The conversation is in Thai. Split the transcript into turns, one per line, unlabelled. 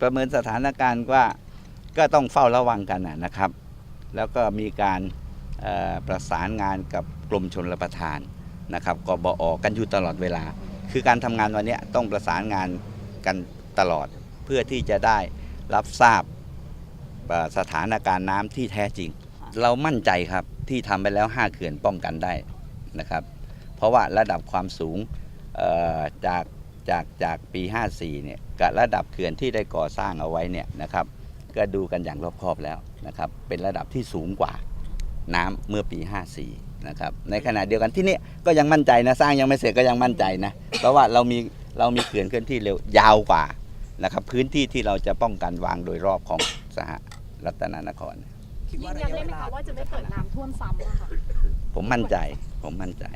ประเมินสถานการณ์ว่าก็ต้องเฝ้าระวังกันนะครับ แล้วก็มีการประสานงานกับกรมชนรับประทานนะครับกบอกันอยู่ตลอดเวลา คือการทำงานวันนี้ต้องประสานงานกันตลอดเพื่อที่จะได้รับทราบสถานการณ์น้ำที่แท้จริง เรามั่นใจครับที่ทำไปแล้ว 5 เขื่อนป้องกันได้นะครับ เพราะว่าระดับความสูงจาก จากจากปี 54 เนี่ยกับระดับเขื่อนที่ได้ก่อสร้างเอาไว้เนี่ยนะครับ ก็ดูกันอย่างรอบคอบแล้วนะครับ เป็นระดับที่สูงกว่าน้ำเมื่อปี 54 นะครับ ในขณะเดียวกันที่นี่ก็ยังมั่นใจนะสร้างยังไม่เสร็จก็ยังมั่นใจนะ เพราะว่าเรามีเรามีเขื่อนเคลื่อนที่เร็วยาวกว่านะครับ พื้นที่ที่เราจะป้องกันวางโดยรอบของสหรัฐนานคร
คิด
ยื
ว่านระ
ยัน
ยะ
ได้
เว
ไหม
ลา
คะว่าจะไม่เกิดน้ำท่วมซ้ำอะค่ะ
ผมมั่นใจผมมั่นใจ